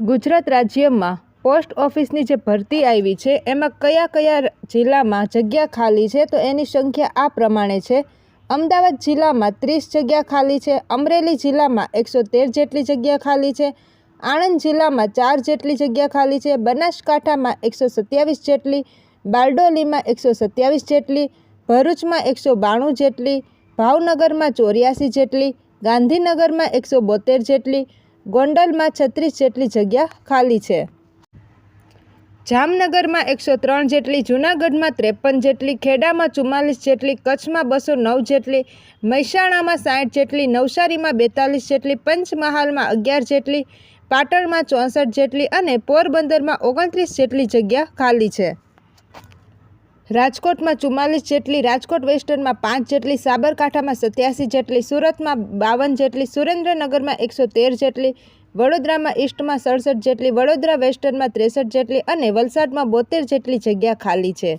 ગુજરાત રાજ્યમાં પોસ્ટ ઓફિસની જે ભરતી આવી છે, એમાં કયા કયા જિલ્લામાં જગ્યા ખાલી છે, તો એની સંખ્યા આ પ્રમાણે છે. અમદાવાદ જિલ્લામાં ત્રીસ જગ્યા ખાલી છે, અમરેલી જિલ્લામાં એકસો તેર જેટલી જગ્યા ખાલી છે, આણંદ જિલ્લામાં ચાર જેટલી જગ્યા ખાલી છે, બનાસકાંઠામાં એકસો સત્યાવીસ જેટલી, બારડોલીમાં એકસો સત્યાવીસ જેટલી, ભરૂચમાં એકસો બાણું જેટલી, ભાવનગરમાં ચોર્યાસી જેટલી, ગાંધીનગરમાં એકસો બોતેર જેટલી ગોંડલમાં છત્રીસ જેટલી જગ્યા ખાલી છે. જામનગરમાં એકસો ત્રણ જેટલી, જૂનાગઢમાં ત્રેપન જેટલી, ખેડામાં ચુમ્માલીસ જેટલી, કચ્છમાં બસો નવ જેટલી, મહેસાણામાં સાઠ જેટલી, નવસારીમાં બેતાલીસ જેટલી, પંચમહાલમાં અગિયાર જેટલી, પાટણમાં ચોસઠ જેટલી અને પોરબંદરમાં ઓગણત્રીસ જેટલી જગ્યા ખાલી છે. રાજકોટમાં ચુમ્માલીસ જેટલી, રાજકોટ વેસ્ટર્નમાં પાંચ જેટલી, સાબરકાંઠામાં સત્યાસી જેટલી, સુરતમાં બાવન જેટલી, સુરેન્દ્રનગરમાં એકસો તેર જેટલી, વડોદરામાં ઈસ્ટમાં સડસઠ જેટલી, વડોદરા વેસ્ટર્નમાં ત્રેસઠ જેટલી અને વલસાડમાં બોતેર જેટલી જગ્યા ખાલી છે.